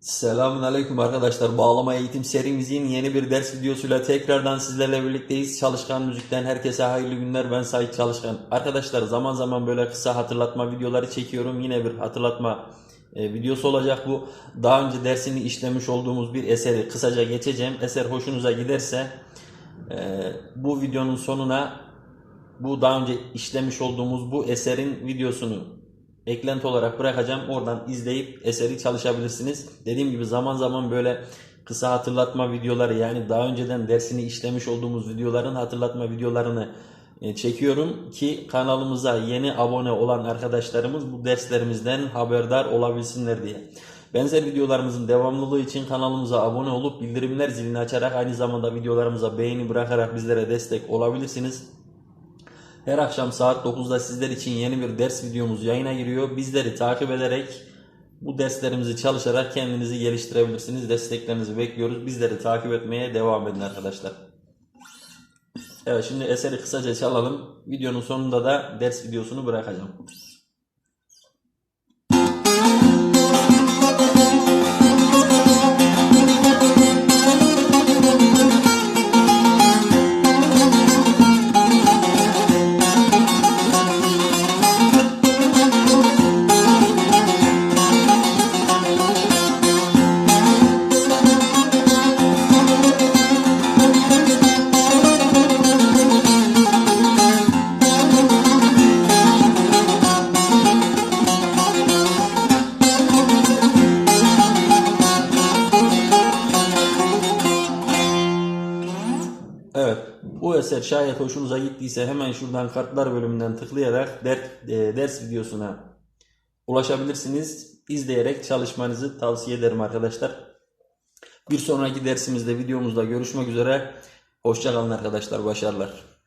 Selamun Aleyküm arkadaşlar. Bağlama eğitim serimizin yeni bir ders videosuyla tekrardan sizlerle birlikteyiz. Çalışkan Müzik'ten herkese hayırlı günler. Ben Sait Çalışkan. Arkadaşlar zaman zaman böyle kısa hatırlatma videoları çekiyorum. Yine bir hatırlatma e, videosu olacak bu. Daha önce dersini işlemiş olduğumuz bir eseri kısaca geçeceğim. Eser hoşunuza giderse e, bu videonun sonuna bu daha önce işlemiş olduğumuz bu eserin videosunu eklenti olarak bırakacağım. Oradan izleyip eseri çalışabilirsiniz. Dediğim gibi zaman zaman böyle kısa hatırlatma videoları yani daha önceden dersini işlemiş olduğumuz videoların hatırlatma videolarını e, çekiyorum ki kanalımıza yeni abone olan arkadaşlarımız bu derslerimizden haberdar olabilsinler diye. Benzer videolarımızın devamlılığı için kanalımıza abone olup bildirimler zilini açarak aynı zamanda videolarımıza beğeni bırakarak bizlere destek olabilirsiniz. Her akşam saat 9'da sizler için yeni bir ders videomuz yayına giriyor. Bizleri takip ederek bu derslerimizi çalışarak kendinizi geliştirebilirsiniz. Desteklerinizi bekliyoruz. Bizleri takip etmeye devam edin arkadaşlar. Evet şimdi eseri kısaca çalalım. Videonun sonunda da ders videosunu bırakacağım. Evet, bu eser şayet hoşunuza gittiyse hemen şuradan kartlar bölümünden tıklayarak der, e, ders videosuna ulaşabilirsiniz. İzleyerek çalışmanızı tavsiye ederim arkadaşlar. Bir sonraki dersimizde videomuzda görüşmek üzere. Hoşçakalın arkadaşlar, başarılar.